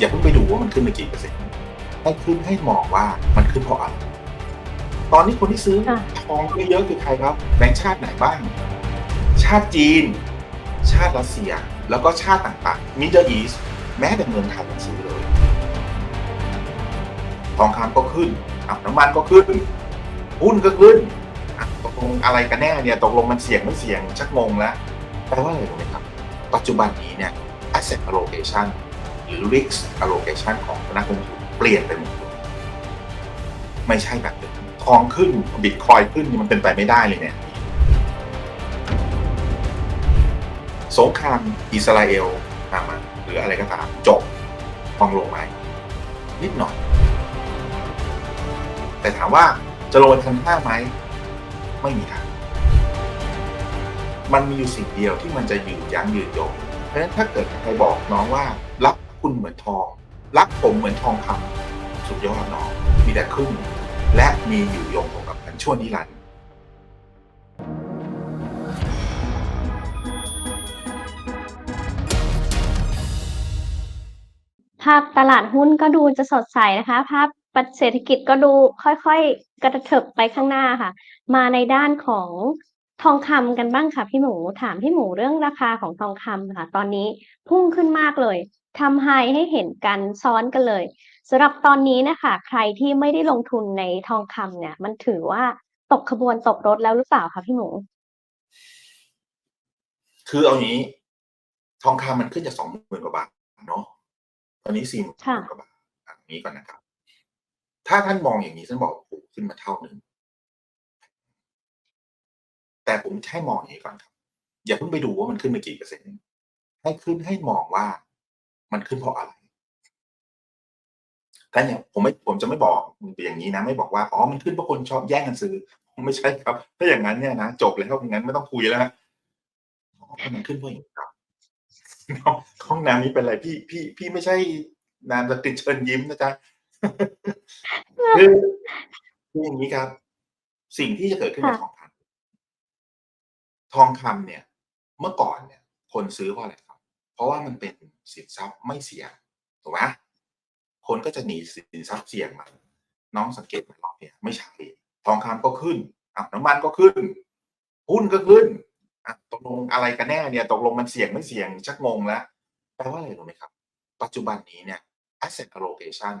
อย่าเพิ่งไปดูว่ามันขึ้นไปกี่เปอร์เซ็นต์ให้ขึ้นให้มองว่ามันขึ้นเพราะอะไรตอนนี้คนที่ซื้อค่ะทองเยอะๆคือใครครับแบงก์ชาติไหนบ้าง ชาติจีน ชาติรัสเซีย แล้วก็ชาติต่างๆมิดเดิลอีสแม้แต่เมืองไทยยังซื้อเลย ทองคำก็ขึ้นอะน้ำมันก็ขึ้นหุ้นก็ขึ้นอะตกลงอะไรกันแน่เนี่ยตกลงมันเสี่ยงไม่เสี่ยงชักงงแล้วแปลว่าอะไรรู้ไหมครับ ปัจจุบันนี้เนี่ย asset allocation หรือ risk allocation ของนักลงทุนเปลี่ยนไปหมดไม่ใช่แบบเดิมทองขึ้นบิตคอยขึ้นมันเป็นไปไม่ได้เลยเนี่ยสงครามอิสราเอลฮามาหรืออะไรก็ตามจบทองลงไหมนิดหน่อย แต่ถามว่าจะลงไปพันห้าไหม ไม่มีทาง มันมีอยู่สิ่งเดียวที่มันจะยืนยั้งยืนยงเพราะฉะนั้นถ้าเกิดใครบอกน้องว่ารัก คุณเหมือนทอง รักผมเหมือนทองคำสุดยอดน้อง มีแต่ขึ้น และมีอยู่ยงคงกับพันชั่วนิรันดร์ภาพตลาดหุ้นก็ดูจะสดใสนะคะ ภาพเศรษฐกิจก็ดูค่อยๆ กระเถิบไปข้างหน้าค่ะ มาในด้านของทองคำกันบ้างค่ะพี่หมู ถามพี่หมูเรื่องราคาของทองคำค่ะ ตอนนี้พุ่งขึ้นมากเลย ทำไฮให้เห็นกันซ้อนกันเลยสำหรับตอนนี้นะคะ ใครที่ไม่ได้ลงทุนในทองคำเนี่ย มันถือว่าตกขบวนตกรถแล้วหรือเปล่าคะพี่หมู คือเอางี้ ทองคำมันขึ้นจากสองหมื่นกว่าบาทเนาะตอนนี้สี่หมื่นค่ะกว่าบาทอันนี้ก่อนนะครับ ถ้าท่านมองอย่างนี้ท่านบอกโอ้โหขึ้นมาเท่าหนึ่งแต่ผมให้มองอย่างนี้ก่อนครับ อย่าเพิ่งไปดูว่ามันขึ้นไปกี่เปอร์เซ็นต์ให้ขึ้นให้มองว่า มันขึ้นเพราะอะไรท่านเนี่ยผมไม่ผมจะไม่บอกอย่างนี้นะ ไม่บอกว่าอ๋อมันขึ้นเพราะคนชอบแย่งกันซื้อไม่ใช่ครับ ถ้าอย่างนั้นเนี่ยนะจบแล้วงั้นไม่ต้องคุยแล้วนะมันขึ้นเพราะอย่างนี้ครับห้องน้ำนี้เป็นไรพี่พี่พี่ไม่ใช่นามสกุลเชิญยิ้มนะจ๊ะคือคืออย่างนี้ครับ สิ่งที่จะเกิดขึ้นกับทองคำทองคำเนี่ย เมื่อก่อนเนี่ย คนซื้อเพราะอะไรครับ เพราะว่ามันเป็น สินทรัพย์ไม่เสี่ยงถูกไหมคนก็จะหนีสินทรัพย์เสี่ยงมาน้องสังเกตไหมรอบเนี่ยไม่ใช่ทองคำก็ขึ้นอะน้ำมันก็ขึ้น หุ้นก็ขึ้นอะตกลงอะไรกันแน่เนี่ยตกลงมันเสี่ยงไม่เสี่ยงชักงงแล้วแปลว่าอะไรรู้ไหมครับ ปัจจุบันนี้เนี่ย asset allocation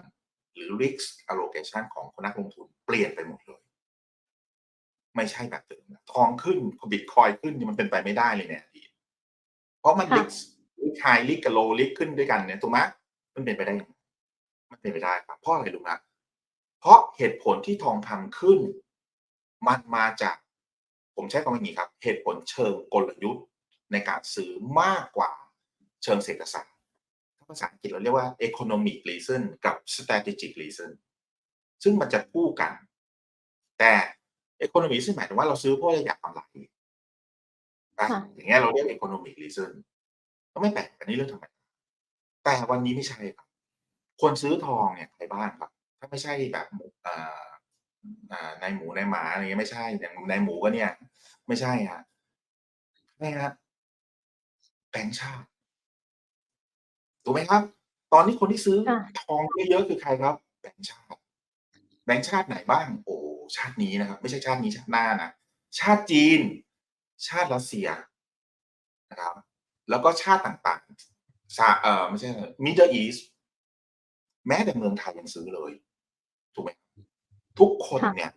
หรือ risk allocation ของคนนักลงทุนเปลี่ยนไปหมดเลย ไม่ใช่แบบเดิมนะทองขึ้นบิตคอยขึ้นนี่มันเป็นไปไม่ได้เลยเนี่ยพี่เพราะมันค่ะ risk risk high risk กับ low risk ขึ้นด้วยกันเนี่ยถูกไหมมันเป็นไปได้ยังไงมันเป็นไปได้ครับเพราะอะไรรู้ไหมเพราะเหตุผลที่ทองคำขึ้น มันมาจาก ผมใช้คำว่าอย่างนี้ครับ เหตุผลเชิงกลยุทธ์ในการซื้อมากกว่าเชิงเศรษฐศาสตร์ถ้าภาษาอังกฤษเราเรียกว่า economic reason กับ strategic reason ซึ่งมันจะคู่กัน แต่ economic reason หมายถึงว่าเราซื้อเพราะเราอยากกำไรนะค่ะอย่างเงี้ยเราเรียก economic reason ก็ไม่แปลกอันนี้เรื่องธรรมดาแต่วันนี้ไม่ใช่ครับคนซื้อทองเนี่ยใครบ้างครับ ถ้าไม่ใช่แบบหมูอ่าอ่านายหมูนายหมาอะไรเงี้ยไม่ใช่อย่างนายหมูก็เนี่ย ไม่ใช่ฮะไม่ครับแบงก์ชาติถูกไหมครับ ตอนนี้คนที่ซื้อค่ะทองเยอะๆคือใครครับ แบงก์ชาติ แบงก์ชาติไหนบ้าง โอ้ชาตินี้นะครับ ไม่ใช่ชาตินี้ชาติหน้านะชาติจีน ชาติรัสเซียนะครับ แล้วก็ชาติต่างๆซาเอ่อไม่ใช่มิดเดิลอีสแม้แต่เมืองไทยยังซื้อเลย ถูกไหมทุกคนค่ะเนี่ย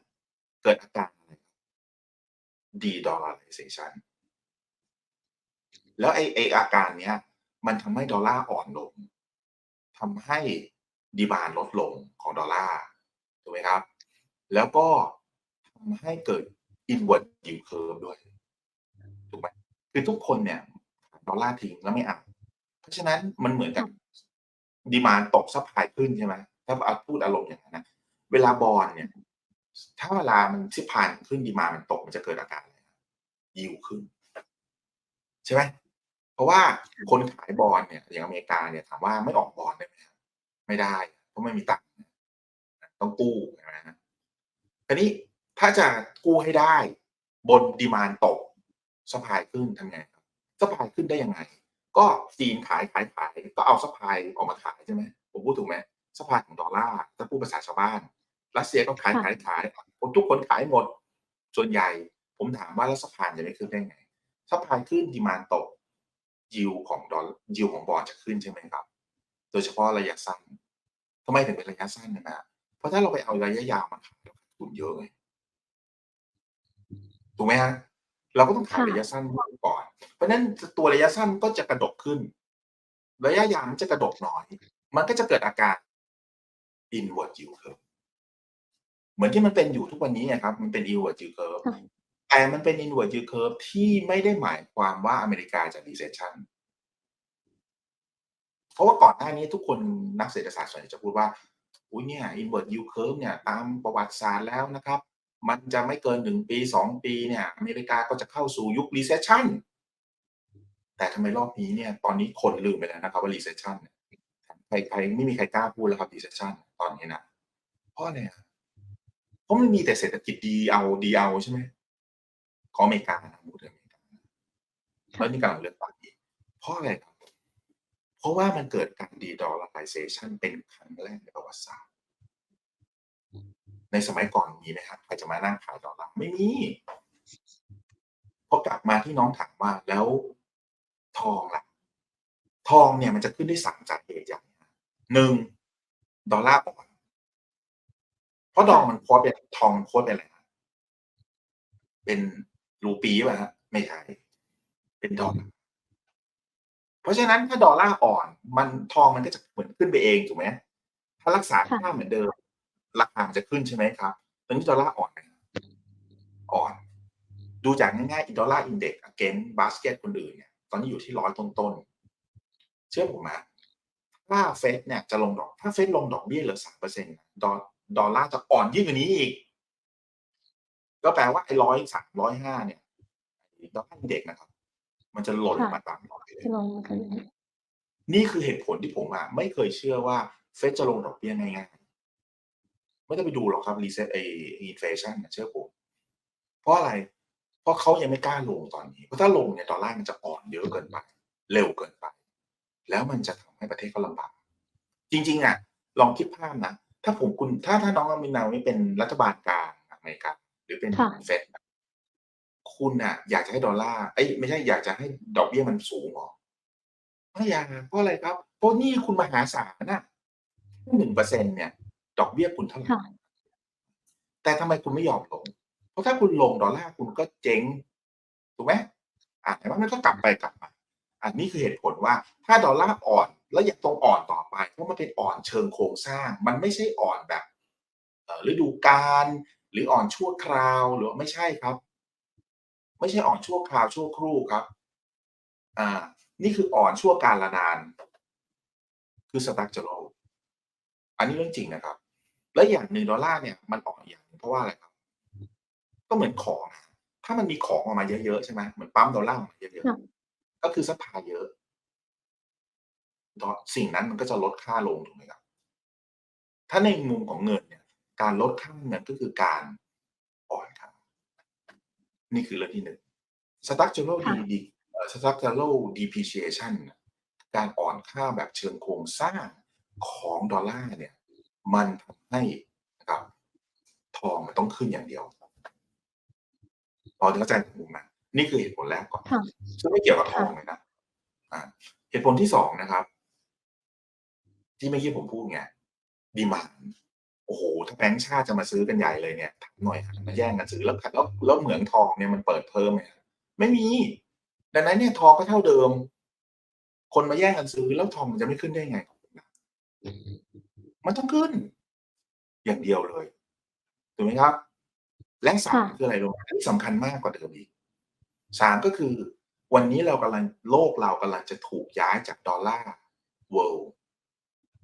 เกิดอาการอะไรดีดอลลาร์ไ a t i o n แล้วไอไออาการเนี้ย มันทำให้ดอลลาร์อ่อนลงทำให้ดีบานลดลงของดอลลาร์ถูกไหมครับ แล้วก็ทำให้เกิด inward yield curve ด้วยถูกไหมคือทุกคนเนี่ย ดอลลาร์ทิ้งแล้วไม่เอาเพราะฉะนั้นมันเหมือนกับดีมานตกซัพพลายขึ้นใช่ไหมถ้าเอาพูดอารมณ์อย่างนั้นนะเวลาบอลเนี่ย ถ้าเวลามันซิพพายขึ้นดีมานมันตกมันจะเกิดอาการอะไรยิวขึ้น ใช่ไหมเพราะว่าคนขายบอลเนี่ย อย่างอเมริกาเนี่ยถามว่าไม่ออกบอลได้ไหมครับไม่ได้เพราะไม่มีตังค์ต้องกู้ใช่ไหมฮะทีนี้ถ้าจะกู้ให้ได้ บนดีมานตกสปายขึ้นทำไงครับ สปายขึ้นได้ยังไง ก็จีนขายขายขายก็เอาสปายออกมาขายใช่ไหมผมพูดถูกไหมสะพานของดอลลาร์ถ้าพูดภาษาชาวบ้าน รัสเซียก็ขายค่ะขายขายคนทุกคนขายหมด ส่วนใหญ่ผมถามว่าแล้วสะพานจะไม่ขึ้นได้ไงสะพานขึ้นดีมานตกยิวของดอลยิวของบอลจะขึ้นใช่ไหมครับ โดยเฉพาะระยะสั้นทำไมถึงเป็นระยะสั้นนะนะเพราะถ้าเราไปเอาระยะยาวมาขายเราขาดทุนเยอะไงถูกไหมฮะ เราก็ต้องขายค่ะระยะสั้นก่อน เพราะฉะนั้นตัวระยะสั้นก็จะกระดกขึ้น ระยะยาวมันจะกระดกน้อย มันก็จะเกิดอาการ inward yield curve เหมือนที่มันเป็นอยู่ทุกวันนี้ไงครับ มันเป็น inward yield curve ค่ะแต่มันเป็น inward yield curve ที่ไม่ได้หมายความว่าอเมริกาจะ recession เพราะว่าก่อนหน้านี้ทุกคนนักเศรษฐศาสตร์ส่วนใหญ่จะพูดว่าอุ้ยเนี่ย inward yield curve เนี่ยตามประวัติศาสตร์แล้วนะครับ มันจะไม่เกินหนึ่งปีสองปีเนี่ยอเมริกาก็จะเข้าสู่ยุค recession แต่ทำไมรอบนี้เนี่ย ตอนนี้คนลืมไปแล้วนะครับว่า recession เนี่ยใครใครไม่มีใครกล้าพูดแล้วครับ recession ตอนนี้นะเพราะอะไรอะเพราะมันมีแต่เศรษฐกิจดีเอาดีเอาใช่ไหมของอเมริกานะพูดถึงอเมริกาแล้วนี่กำลังเลือกตั้งอีกเพราะอะไรครับ เพราะว่ามันเกิดการ de-dollarization เป็นครั้งแรกในประวัติศาสตร์ ในสมัยก่อนมีไหมครับใครจะมานั่งขายดอลลาร์ไม่มีพอกลับมาที่น้องถามว่าแล้วทองล่ะ ทองเนี่ยมันจะขึ้นได้สามสาเหตุอย่างหนึ่งดอลลาร์อ่อนเพราะดองมันโค้ดเป็นทองโค้ดเป็นอะไรเป็นรูปีป่ะฮะไม่ใช่เป็นดอลลาร์เพราะฉะนั้นถ้าดอลลาร์อ่อน มันทองมันก็จะเหมือนขึ้นไปเองถูกไหมถ้ารักษาค่าเหมือนเดิม ราคามันจะขึ้นใช่ไหมครับตอนนี้ดอลลาร์อ่อนไหมอ่อน ดูจากง่ายๆอีดอลลาร์อินเด็กซ์เกนบาสเกตคนอื่นเนี่ยตอนนี้อยู่ที่ร้อยต้นๆ เชื่อผมนะถ้าเฟดเนี่ยจะลงดอก ถ้าเฟดลงดอกเบี้ยเหลือสามเปอร์เซ็นต์ดอลดอลลาร์จะอ่อนยิ่งกว่านี้อีก ก็แปลว่าไอ้ร้อยสามร้อยห้าเนี่ยดอลลาร์อินเด็กซ์นะครับ มันจะหล่นลงมาตามดอกเลยจะลงกันนี่คือเหตุผลที่ผมอะไม่เคยเชื่อว่าเฟดจะลงดอกเบี้ยง่ายๆ ไม่ต้องไปดูหรอกครับรีเซ็ตไออินเฟชันเชื่อผมเพราะอะไร เพราะเขายังไม่กล้าลงตอนนี้ เพราะถ้าลงเนี่ยดอลลาร์มันจะอ่อนเยอะเกินไป เร็วเกินไป แล้วมันจะทำให้ประเทศเขาลำบาก จริงๆอะลองคิดภาพนะ ถ้าผมคุณถ้าถ้าน้องอามินาไม่เป็นรัฐบาลกลางอเมริกาหรือเป็นค่ะเฟดคุณอะอยากจะให้ดอลลาร์เอ้ยไม่ใช่อยากจะให้ดอกเบี้ยมันสูงหรอไม่อยากเพราะอะไรครับ เพราะหนี่คุณมหาศาลนะหนึ่งเปอร์เซ็นเนี่ย ดอกเบี้ยคุณเท่าไหร่ค่ะแต่ทำไมคุณไม่ยอมลง เพราะถ้าคุณลงดอลลาร์คุณก็เจ๊งถูกไหมอะแต่ว่ามันก็กลับไปกลับมา อันนี้คือเหตุผลว่า ถ้าดอลลาร์อ่อนแล้วยังตรงอ่อนต่อไป เพราะมันเป็นอ่อนเชิงโครงสร้าง มันไม่ใช่อ่อนแบบเอ่อฤดูกาลหรืออ่อนชั่วคราวหรือไม่ใช่ครับ ไม่ใช่อ่อนชั่วคราวชั่วครู่ครับ อ่า นี่คืออ่อนชั่วการละนาน คือสตั๊กเจอโรอันนี้เรื่องจริงนะครับ และอย่างหนึ่งดอลลาร์เนี่ยมันอ่อนอย่างหนึ่งเพราะว่าอะไรครับ ก็เหมือนของอะถ้ามันมีของออกมาเยอะๆใช่ไหมเหมือนปั๊มดอลลาร์ออกมาเยอะค่ะๆก็คือซัพพลายเยอะดอสิ่งนั้นมันก็จะลดค่าลงถูกไหมครับ ถ้าในมุมของเงินเนี่ย การลดค่าเงินก็คือการอ่อนค่านี่คือเรื่องที่หนึ่ง structural ค่ะ de de- เอ่อ structural depreciation น่ะการอ่อนค่าแบบเชิงโครงสร้างของดอลลาร์เนี่ย มันทำให้นะครับ ทองมันต้องขึ้นอย่างเดียวพอเข้าใจผมไหมนี่คือเหตุผลแรกก่อนค่ะซึ่งไม่เกี่ยวกับทองเลยนะอ่าเหตุผลที่สองนะครับ ที่เมื่อกี้ผมพูดไงดีมานโอ้โหถ้าแบงก์ชาติจะมาซื้อกันใหญ่เลยเนี่ยถามหน่อยมาแย่งกันซื้อแล้วแล้วแล้วเหมืองทองเนี่ยมันเปิดเพิ่มไหมไม่มี ดังนั้นเนี่ยทองก็เท่าเดิม คนมาแย่งกันซื้อแล้วทองมันจะไม่ขึ้นได้ไง มันต้องขึ้น อย่างเดียวเลยถูกไหมครับ และสามค่ะคืออะไรรู้ไหมอันนี้สำคัญมากกว่าเดิมอีกสามก็คือ วันนี้เรากำลังโลกเรากำลังจะถูกย้ายจากดอลลาร์ world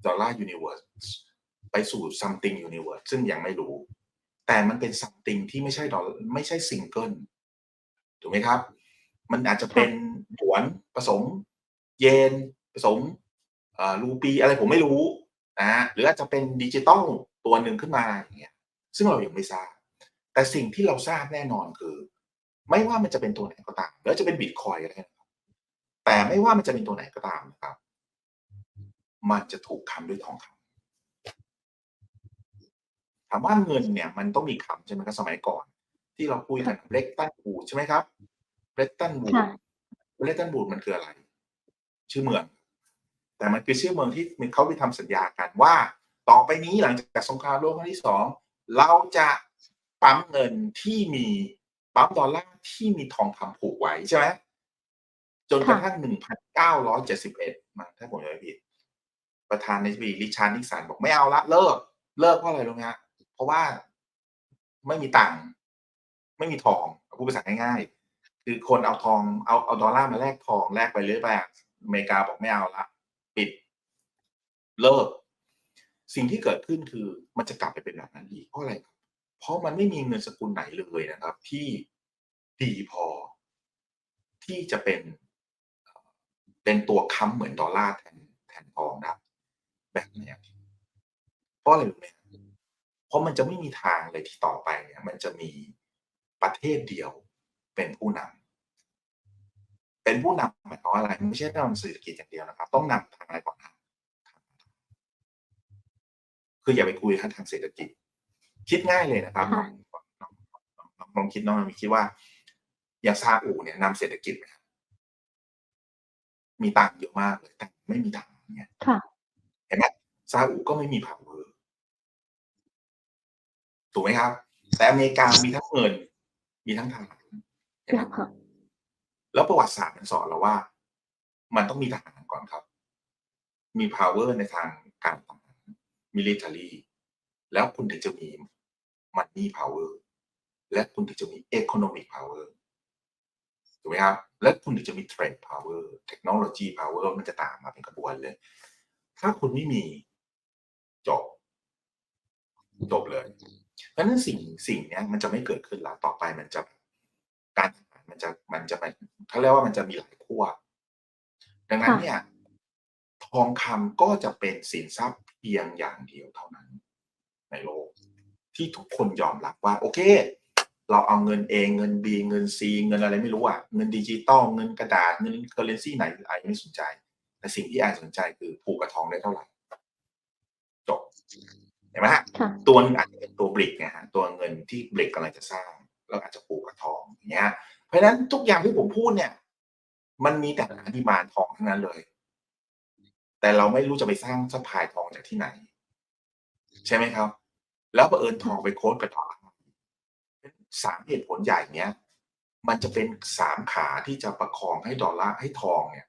ดอลลาร์ universe ไปสู่ something universe ซึ่งยังไม่รู้ แต่มันเป็น something ที่ไม่ใช่ดอลไม่ใช่ซิงเกิลถูกไหมครับ มันอาจจะเป็นหยวนผสม เยนผสมเอ่อรูปีอะไรผมไม่รู้ นะฮะหรืออาจจะเป็นดิจิตอลตัวหนึ่งขึ้นมาอย่างเงี้ยซึ่งเรายังไม่ทราบ แต่สิ่งที่เราทราบแน่นอนคือ ไม่ว่ามันจะเป็นตัวไหนก็ตามแล้วจะเป็นบิตคอยก็ได้นะครับแต่ไม่ว่ามันจะเป็นตัวไหนก็ตามนะครับ มันจะถูกค้ำด้วยทองคำถามว่าเงินเนี่ย มันต้องมีคำใช่ไหมครับสมัยก่อน ที่เราคุยกันเบรกตันบูดใช่ไหมครับเบรกตันบูดค่ะเบรกตันบูดมันคืออะไร ชื่อเมือง แต่มันคือชื่อเมืองที่เขาไปทำสัญญากันว่า ต่อไปนี้หลังจากสงครามโลกครั้งที่สองเราจะปั๊มเงินที่มีปั๊มดอลลาร์ที่มีทองคำผูกไว้ใช่ไหมจนกระทั่งหนึ่งพันเก้าร้อยเจ็ดสิบเอ็ดมาถ้าผมจำไม่ผิด ประธานในบีริชาร์ดนิกสันบอกไม่เอาละเลิก เลิกเพราะอะไรรู้ไหมฮะเพราะว่าไม่มีตังค์ไม่มีทองพูดภาษาง่ายๆ คือคนเอาทองเอาเอาดอลลาร์มาแลกทองแลกไปเรื่อยไปอะอเมริกาบอกไม่เอาละ ปิดเลิก สิ่งที่เกิดขึ้นคือมันจะกลับไปเป็นแบบนั้นอีกเพราะอะไร เพราะมันไม่มีเงินสกุลไหนเลยนะครับ ที่ดีพอที่จะเป็นเป็นตัวค้ำเหมือนดอลลาร์แทนแทนทองได้แบบนี้เพราะอะไรรู้ไหมเพราะมันจะไม่มีทางเลยที่ต่อไปเนี่ย มันจะมีประเทศเดียวเป็นผู้นำ เป็นผู้นำหมายความว่าอะไรไม่ใช่นำเศรษฐกิจอย่างเดียวนะครับ ต้องนำทางอะไรก่อนนะคืออย่าไปคุยทางเศรษฐกิจ คิดง่ายเลยนะครับค่ะลองลองลองลองคิดน้องมีคิดว่า อย่างซาอุเนี่ยนำเศรษฐกิจไหมครับมีตังค์เยอะมากเลยแต่ไม่มีตังค์เนี่ยค่ะเห็นไหมซาอุก็ไม่มี power ถูกไหมครับ แต่อเมริกามีทั้งเงิน มีทั้งทหารเห็นไหมค่ะ แล้วประวัติศาสตร์มันสอนเราว่า มันต้องมีทหารก่อนครับ มี power ในทางการทหาร military แล้วคุณถึงจะมี money power และคุณถึงจะมี economic power ถูกไหมครับ และคุณถึงจะมี trade power technology power มันจะตามมาเป็นกระบวนเลย ถ้าคุณไม่มีจบจบเลยเพราะฉะนั้นสิ่งสิ่งเนี้ยมันจะไม่เกิดขึ้นละต่อไปมันจะการทหารมันจะมันจะเป็น เขาเรียกว่ามันจะมีหลายขั้วดังนั้นค่ะเนี่ย ทองคำก็จะเป็นสินทรัพย์เพียงอย่างเดียวเท่านั้น ในโลก ที่ทุกคนยอมรับว่า โอเค เราเอาเงินเองเงิน B เงิน C เงินอะไรไม่รู้อะเงินดิจิตอลเงินกระดาษเงินเคอร์เรนซีไหนไอไม่สนใจ แต่สิ่งที่ไอสนใจคือผูกกับทองได้เท่าไหร่จบเห็นไหมฮะค่ะตัวหนึงอาจจะเป็นตัวบริกนะฮะตัวเงินที่บริกกำลังจะสร้าง แล้วอาจจะปลูกกับทองอย่างเงี้ย เพราะฉะนั้นทุกอย่างที่ผมพูดเนี่ย มันมีแต่หาดีมานทองทั้งนั้นเลย แต่เราไม่รู้จะไปสร้างสะพายทองจากที่ไหน ใช่ไหมครับ แล้วบังเอิญทองไปโค้ดกับดอลลาร์สามเหตุผลใหญ่เนี้ย มันจะเป็นสามขาที่จะประคองให้ดอลลาร์ให้ทองเนี่ย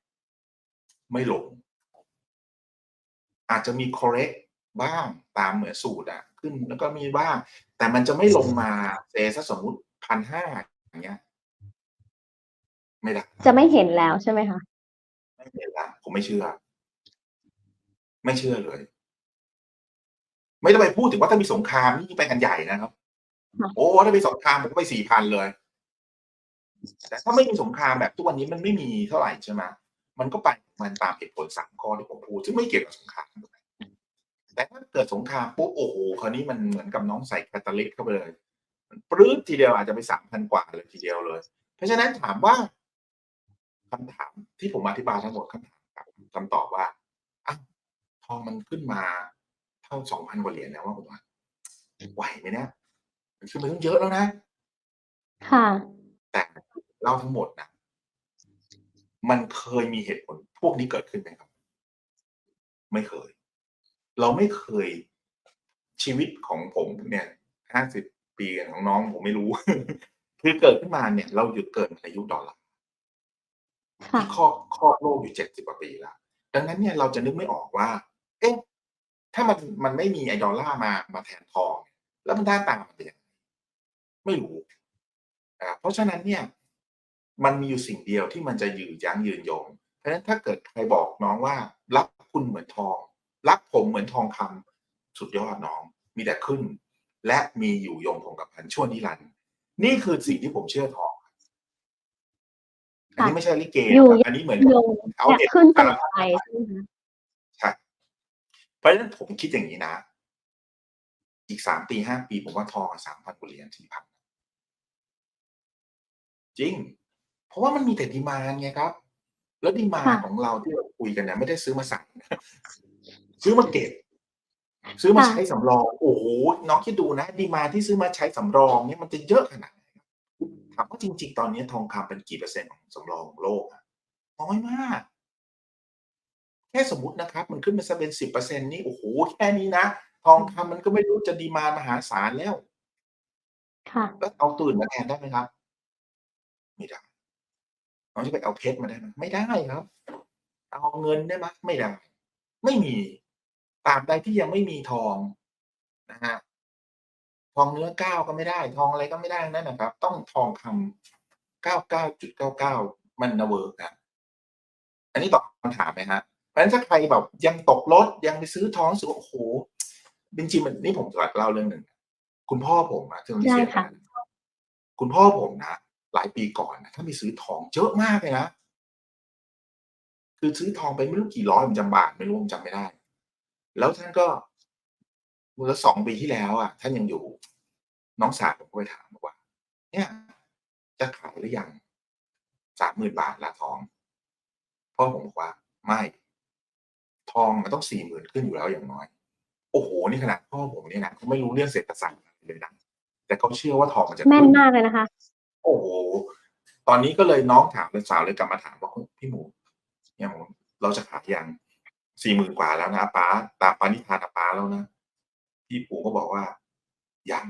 ไม่หลง อาจจะมี correct บ้างตามเหมือนสูตรอะขึ้นแล้วก็มีบ้าง แต่มันจะไม่ลงมาเซถ้าสมมุติพันห้าอย่างเงี้ย ไม่ได้จะไม่เห็นแล้วใช่ไหมคะไม่เห็นละผมไม่เชื่อ ไม่เชื่อเลย ไม่ต้องไปพูดถึงว่าถ้ามีสงครามนี่ไปกันใหญ่นะครับค่ะโอ้ถ้ามีสงครามผมก็ไปสี่พันเลย แต่ถ้าไม่มีสงครามแบบทุกวันนี้มันไม่มีเท่าไหร่ใช่ไหมมันก็ไปมันตามเหตุผลสามข้อที่ผมพูดซึ่งไม่เกี่ยวกับสงครามแต่ถ้าเกิดสงครามปุ๊บโอ้โหคราวนี้มันเหมือนกับน้องใส่แคตาลิสเข้าไปเลยมันปรื้ดทีเดียวอาจจะไปสามพันกว่าเลยทีเดียวเลย เพราะฉะนั้นถามว่า คำถามที่ผมอธิบายทั้งหมดคำถามคำตอบว่าอ้าวทองมันขึ้นมาเท่าสองพันกว่าเหรียญแล้วว่าผมว่าไหวไหมเนี่ยมันขึ้นมาตั้งเยอะแล้วนะ ค่ะ แต่เล่าทั้งหมดนะมันเคยมีเหตุผลพวกนี้เกิดขึ้นไหมครับ ไม่เคย เราไม่เคยชีวิตของผมเนี่ยห้าสิบปีของน้องผมไม่รู้ คือเกิดขึ้นมาเนี่ย เราหยุดเกิดในยุคดอลลาร์ค่ะ ที่ครอบครอบโลกอยู่เจ็ดสิบกว่าปีแล้วดังนั้นเนี่ยเราจะนึกไม่ออกว่า เอ๊ะถ้ามันมันไม่มีไอดอลลามามาแทนทอง แล้วมันได้ตามมันเป็นยังไงไม่รู้นะครับเพราะฉะนั้นเนี่ยมันมีอยู่สิ่งเดียวที่มันจะยืนยั้งยืนยง เพราะฉะนั้นถ้าเกิดใครบอกน้องว่า รักคุณเหมือนทอง รักผมเหมือนทองคำสุดยอดน้อง มีแต่ขึ้น และมีอยู่ยงคงกระพันชั่วนิรันดร์นี่คือสิ่งที่ผมเชื่อทอง อันนี้ไม่ใช่ลิเกอยู่นะครับอันนี้เหมือนโยงเอาจะเด็กขึ้นตกาลรอดไปใช่ไหมคะใช่เพราะฉะนั้นผมคิดอย่างนี้นะ อีกสามปีห้าปีผมว่าทองสามพันกว่าเหรียญสี่พันจริง เพราะว่ามันมีแต่ดีมานไงครับ แล้วดีมานค่ะของเราที่เราคุยกันเนี่ยไม่ได้ซื้อมาสั่งนะซื้อมาเก็บซื้อมาค่ะใช้สำรอง โอ้โหน้องคิดดูนะ ดีมาที่ซื้อมาใช้สำรองเนี่ยมันจะเยอะขนาดไหน ครับถามว่าจริง ๆ ตอนนี้ทองคำเป็นกี่เปอร์เซ็นต์ของสำรองของโลกอะน้อยมาก แค่สมมตินะครับ มันขึ้นมาสักเป็นสิบเปอร์เซ็นนี่โอ้โหแค่นี้นะ ทองคำมันก็ไม่รู้จะดีมามหาศาลแล้ว ค่ะ แล้วเอาตื่นมาแทนได้ไหมครับ ไม่ได้น้องจะไปเอาเพชรมาได้ไหมไม่ได้ครับ เอาเงินได้ไหมไม่ได้ ไม่มีตราบใดที่ยังไม่มีทองนะฮะ ทองเนื้อเก้าก็ไม่ได้ ทองอะไรก็ไม่ได้ทั้งนั่นนะครับ ต้องทองคำเก้าเก้าจุดเก้าเก้ามันนะเวิร์กนะอันนี้ตอบคำถามไหมฮะเพราะฉะนั้นถ้าใครแบบยังตกรถยังไปซื้อทองรู้สึกว่าโอ้โหจริงๆมันนี่ผมจะเล่าเรื่องหนึ่งคุณพ่อผมอะที่ตอนนี้เสียได้ค่ะไปแล้วคุณพ่อผมนะหลายปีก่อนนะถ้ามีซื้อทองเยอะมากเลยนะคือซื้อทองไปไม่รู้กี่ร้อยผมจำบาทไม่รู้ผมจำไม่ได้ แล้วท่านก็ เมื่อสองปีที่แล้วอะ ท่านยังอยู่น้องสาวผมก็ไปถามบอกว่า เนี่ย จะขายหรือยังสามหมื่นบาทละทองพ่อผมบอกว่าไม่ ทองมันต้องสี่หมื่นขึ้นอยู่แล้วอย่างน้อย โอ้โหนี่ขนาดพ่อผมเนี่ยนะเขาไม่รู้เรื่องเศรษฐศาสตร์อะไรเลยนะแต่เขาเชื่อว่าทองมันจะแม่นขึ้นมากเลยนะคะ โอ้โหตอนนี้ก็เลยน้องถามเลยสาวเลยกลับมาถามว่าพี่หมูเนี่ยหมูเราจะขายยังสี่หมื่นกว่าแล้วนะป้าตามปานิธานป้าแล้วนะ พี่ปู่ก็บอกว่ายัง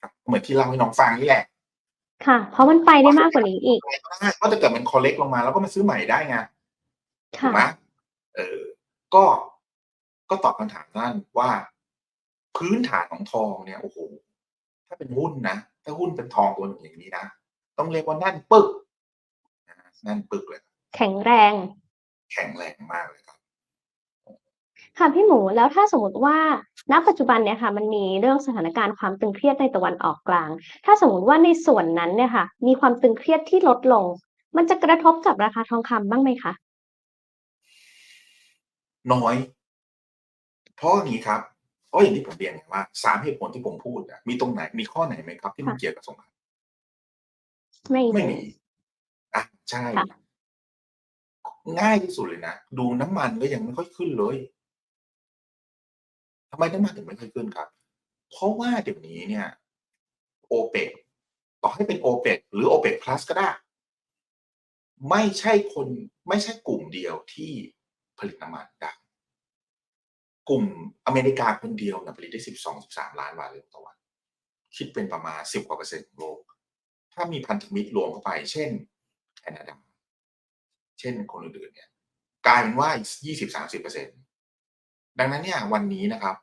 ครับเหมือนที่เล่าให้น้องฟังนี่แหละ ค่ะ เพราะมันไปได้มากกว่านี้อีกเพราะถ้าเกิดมันคอลเลกลงมา แล้วก็มาซื้อใหม่ได้ไงถูค่ะกไหมเออ ก็ก็ตอบคำถามท่านว่า พื้นฐานของทองเนี่ยโอ้โหถ้าเป็นหุ้นนะถ้าหุ้นเป็นทองตัวหนึ่งอย่างนี้นะต้องเรียกว่าแน่นปึกนะแน่นปึกเลย แข็งแรง แข็งแรงมากเลยครับค่ะพี่หมูแล้วถ้าสมมติว่า ณปัจจุบันเนี่ยค่ะมันมีเรื่องสถานการณ์ความตึงเครียดในตะวันออกกลาง ถ้าสมมติว่าในส่วนนั้นเนี่ยค่ะ มีความตึงเครียดที่ลดลง มันจะกระทบกับราคาทองคำบ้างไหมคะน้อย เพราะอย่างนี้ครับเพราะอย่างที่ผมเรียนไงว่าสามเหตุผลที่ผมพูดอะมีตรงไหนมีข้อไหนไหมครับ ที่มันค่ะเกี่ยวกับสงครามไม่ไม่มีมีอะใช่ค่ะง่ายที่สุดเลยนะ ดูน้ำมันก็ยังไม่ค่อยขึ้นเลย ทำไมน้ำมันถึงไม่ค่อยขึ้นครับ เพราะว่าเดี๋ยวนี้เนี่ยโอเปกต่อให้เป็นโอเปกหรือโอเปกพลัสก็ได้ ไม่ใช่คนไม่ใช่กลุ่มเดียวที่ผลิตน้ำมันได้กลุ่มอเมริกาคนเดียวนะผลิตได้สิบสองสิบสามล้านบาทเลต่อวัน คิดเป็นประมาณสิบกว่าเปอร์เซ็นต์ของโลก ถ้ามีพันธมิตรรวมเข้าไป เช่นแคนาดา เช่นคนอื่นๆเนี่ย กลายเป็นว่ายี่สิบสามสิบเปอร์เซ็นต์ ดังนั้นเนี่ยวันนี้นะครับ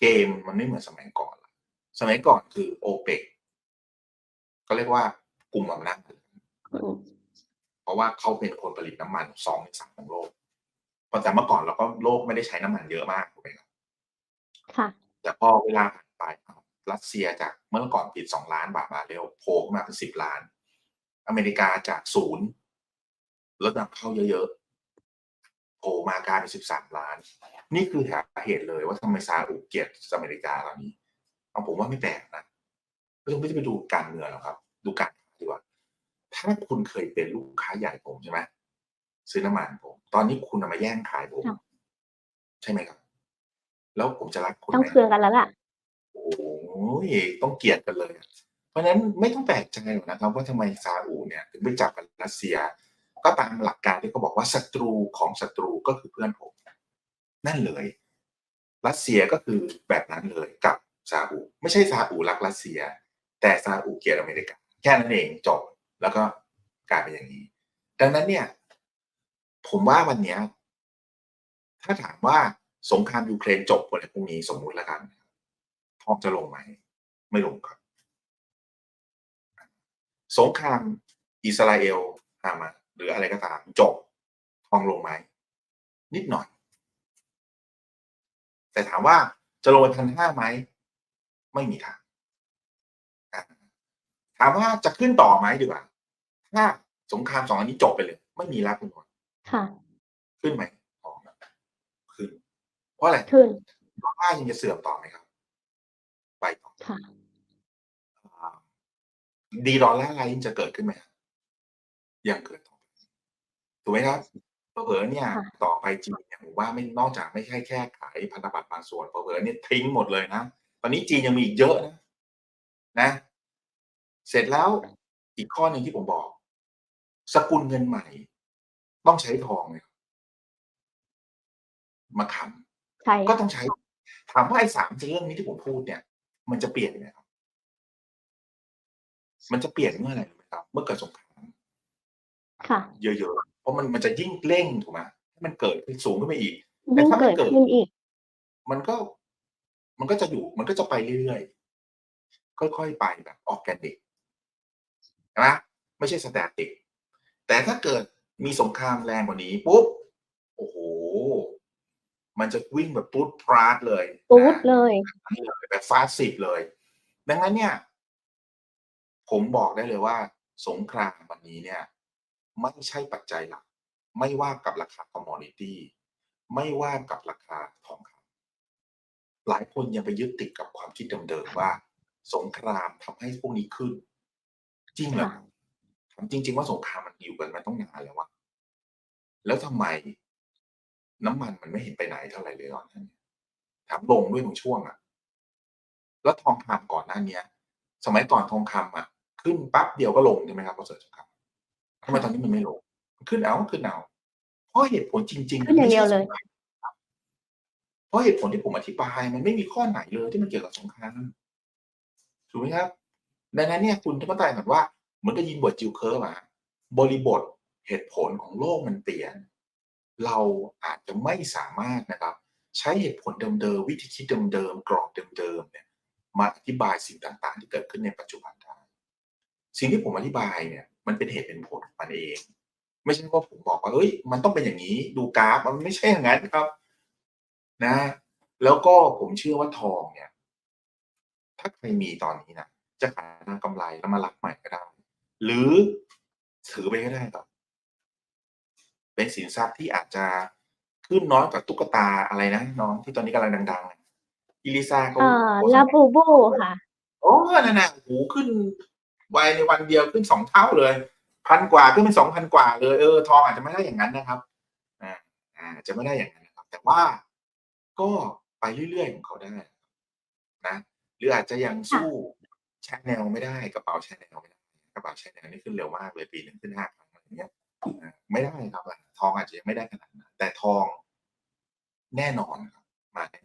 เกมมันไม่เหมือนสมัยก่อนละสมัยก่อนคือโอเปกก็เรียกว่ากลุ่มอำนาจอืมเพราะว่าเขาเป็นคนผลิตน้ำมันสองในสามของโลกเพราะแต่เมื่อก่อนเราก็โลกไม่ได้ใช้น้ำมันเยอะมากถูกไหมครับค่ะแต่พอเวลาผ่านไปครับรัสเซียจากเมื่อก่อนผลิตสองล้านบาทบาร์เรลโผล่ขึ้นมาเป็นสิบล้าน อเมริกาจากศูนย์ลดนำเข้าเยอะๆ โผล่มากลายเป็นสิบสามล้าน นี่คือสาเหตุเลยว่าทำไมซาอุเกลียดอเมริกาเหล่านี้เอาผมว่าไม่แปลกนะไม่ต้องไม่ต้องไปดูการเมืองหรอกครับ ดูการค้าดีกว่า ถ้าคุณเคยเป็นลูกค้าใหญ่ผมใช่ไหมซื้อน้ำมันผม ตอนนี้คุณเอามาแย่งขายผมค่ะใช่ไหมครับ แล้วผมจะรักคุณต้องไหมเคืองกันแล้วล่ะโอ้ยต้องเกลียดกันเลยอะเพราะฉะนั้นไม่ต้องแปลกใจหรอกนะครับ ว่าทำไมซาอุเนี่ย ถึงไปจับกับรัสเซีย ก็ตามหลักการที่เขาบอกว่าศัตรูของศัตรูก็คือเพื่อนผม นั่นเลย รัสเซียก็คือแบบนั้นเลยกับซาอุไม่ใช่ซาอุรักรัสเซีย แต่ซาอุเกลียดอเมริกาแค่นั้นเองจบแล้วก็กลายเป็นอย่างนี้ ดังนั้นเนี่ย ผมว่าวันเนี้ยถ้าถามว่าสงครามยูเครนจบอะไรพวกนี้สมมุติแล้วกันทองจะลงไหม ไม่ลงครับ สงครามอิสราเอลฮามาส หรืออะไรก็ตามจบทองลงไหมนิดหน่อย แต่ถามว่าจะลงไปพันห้าไหมไม่มีทางอะถามว่าจะขึ้นต่อไหมดีกว่า ถ้าสงครามสองอันนี้จบไปเลย ไม่มีแล้วคุณหมอค่ะ ขึ้นไหมทองขึ้น เพราะอะไรขึ้นดอลลาร์ยังจะเสื่อมต่อไหมครับ ไปต่อค่ะอ่าดีดอลลาร์ไลน์จะเกิดขึ้นไหมครับยังเกิดต่อ ถูกไหมครับเผลอๆเนี่ยค่ะ ต่อไปจีนเนี่ยผมว่าไม่นอกจากไม่ใช่แค่ขายพันธบัตรบางส่วนเผลอๆเนี่ยทิ้งหมดเลยนะ ตอนนี้จีนยังมีอีกเยอะนะนะ เสร็จแล้วอีกข้อหนึ่งที่ผมบอก สกุลเงินใหม่ ต้องใช้ทองเลยครับมาค้ำใช่ก็ต้องใช้ ถามว่าไอ้สามเรื่องนี้ที่ผมพูดเนี่ย มันจะเปลี่ยนไหมครับมันจะเปลี่ยนเมื่อไหร่รู้ไหมครับ เมื่อเกิดสงครามค่ะ เยอะๆเพ ราะมันมันจะยิ่งเร่งถูกไหมให้มันเกิดขึ้นสูงขึ้นไปอีกแต่ยิ่งถ้าไม่เกิดเกิดขึ้นอีก มันก็ มันก็จะอยู่ มันก็จะไปเรื่อยๆค่อยๆไปแบบออร์แกนิกนะไม่ใช่สแตติกแต่ถ้าเกิดมีสงครามแรงกว่านี้ปุ๊บโอ้โห มันจะวิ่งแบบปุ๊ดปราดเลยปูดนะเลยแบบฟาสสิบเลย ดังนั้นเนี่ย ผมบอกได้เลยว่า สงครามวันนี้เนี่ย ไม่ใช่ปัจจัยหลัก ไม่ว่ากับราคาคอมมอดิตี้ไม่ว่ากับราคาทองคำหลายคนยังไปยึดติดกับความคิดเดิมๆว่า สงครามทำให้พวกนี้ขึ้น จริงเหรอค่ะถามจริง ๆ ว่าสงครามมันอยู่กันมาต้องนานแล้ววะแล้วทำไม น้ำมันมันไม่เห็นไปไหนเท่าไหร่เลยตอนนั้นถามลงด้วยบางช่วงอะแล้วทองคำก่อนหน้าเนี้ยสมัยก่อนทองคำอะขึ้นปั๊บเดียวก็ลงใช่ไหมครับพอเสริมสงคราม ทำไมตอนนี้มันไม่ลงขึ้นเอาขึ้นเอาเพราะเหตุผลจริงๆขึ้นอย่างเดียวเลยไม่ใช่สงครามเพราะเหตุผลที่ผมอธิบาย มันไม่มีข้อไหนเลยที่มันเกี่ยวกับสงครามถูกไหมครับดังนั้นเนี่ยคุณต้องเข้าใจก่อนว่าเหมือนกับยินบทจิวเคิร์ฟอะบริบทเหตุผลของโลกมันเปลี่ยน เราอาจจะไม่สามารถนะครับ ใช้เหตุผลเดิมๆวิธีคิดเดิมๆกรอบเดิมๆเนี่ยมาอธิบายสิ่งต่างๆ ที่เกิดขึ้นในปัจจุบันได้สิ่งที่ผมอธิบายเนี่ย มันเป็นเหตุเป็นผลของมันเอง ไม่ใช่ว่าผมบอกว่าเอ้ย มันต้องเป็นอย่างนี้ ดูกราฟมันไม่ใช่อย่างนั้นครับ นะ แล้วก็ผมเชื่อว่าทองเนี่ย ถ้าใครมีตอนนี้นะจะขายทางกำไรแล้วมารับใหม่ก็ได้ หรือถือไปก็ได้ครับเป็นสินทรัพย์ที่อาจจะขึ้นน้อยกว่าตุ๊กตาอะไรนะน้องที่ตอนนี้กำลังดังๆอะอิลิซาเขาเอ่อโฆษณลาบูบูค่ะ โอ้นั่นน่ะโอ้โหขึ้น ไวในวันเดียวขึ้นสองเท่าเลยพันกว่าขึ้นเป็นสองพันกว่าเลยเออทองอาจจะไม่ได้อย่างนั้นนะครับอ่าอ่าจะไม่ได้อย่างนั้นนะครับ แต่ว่าก็ไปเรื่อยๆของเขาได้นะหรืออาจจะยังสู้ชแนลไม่ได้กระเป๋าชแนลไม่ได้กระเป๋าชแนลนี่ขึ้นเร็วมากเลยปีหนึ่งขึ้นห้าครั้งอะไรเงี้ยไม่ได้ครับทองอาจจะยังไม่ได้ขนาดนั้นแต่ทองแน่นอนครับมาแน่